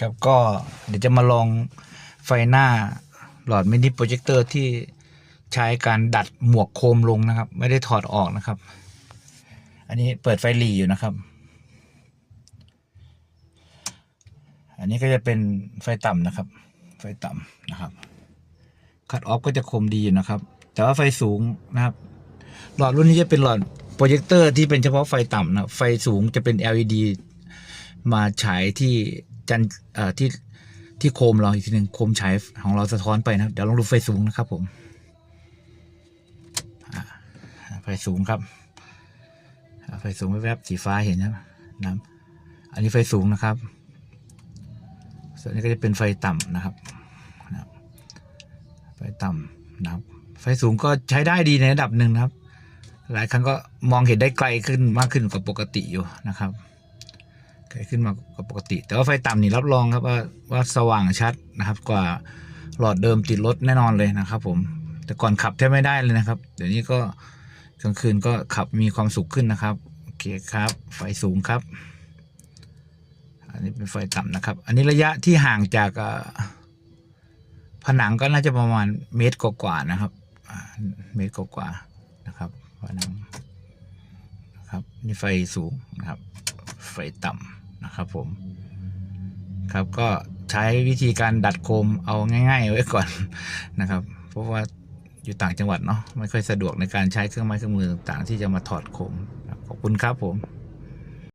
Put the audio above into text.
ครับก็เดี๋ยวจะมาลองไฟหน้าหลอดมินิโปรเจคเตอร์ที่ใช้การดัดหมวกโคมลงนะครับ ไม่ได้ถอดออกนะครับ อันนี้เปิดไฟหลีอยู่นะครับ อันนี้ก็จะเป็นไฟต่ำนะครับ ไฟต่ำนะครับคัดออฟก็จะคมดีอยู่นะครับ แต่ว่าไฟสูงนะครับ หลอดรุ่นนี้จะเป็นหลอดโปรเจคเตอร์ที่เป็นเฉพาะไฟต่ำนะไฟสูงจะเป็น LED มาฉายที่ จันที่ที่โคมเราอีกทีหนึ่งโคมฉายของเราสะท้อนไปนะเดี๋ยวลองดูไฟสูงนะครับ ผมไฟสูงครับไฟสูงแวบๆสีฟ้าเห็นนะนะอันนี้ไฟสูงนะครับ ส่วนนี้ก็จะเป็นไฟต่ำนะครับนะครับไฟต่ำนะครับ ไฟสูงก็ใช้ได้ดีในระดับหนึ่งนะครับ หลายครั้งก็มองเห็นได้ไกลขึ้นมากขึ้นกว่าปกติอยู่นะครับ ไกลขึ้นมากว่าปกติ แต่ว่าไฟต่ำนี่รับรองครับว่าว่าสว่างชัดนะครับ กว่าหลอดเดิมติดรถแน่นอนเลยนะครับผมแต่ก่อนขับแทบไม่ได้เลยนะครับ เดี๋ยวนี้ก็กลางคืนก็ขับมีความสุขขึ้นนะครับโอเคครับ ไฟสูงครับ อันนี้เป็นไฟต่ำนะครับ อันนี้ระยะที่ห่างจากผนังก็น่าจะประมาณเมตรกว่าๆนะครับเมตรกว่าๆนะครับผนังนะครับนี่ไฟสูงนะครับ ไฟต่ำ นะครับผม ครับก็ใช้วิธีการดัดโคมเอาง่าย ๆ ไว้ก่อนนะครับ เพราะว่าอยู่ต่างจังหวัดเนาะไม่ค่อยสะดวกในการใช้เครื่องไม้เครื่องมือต่างๆ ที่จะมาถอดโคมขอบคุณครับผม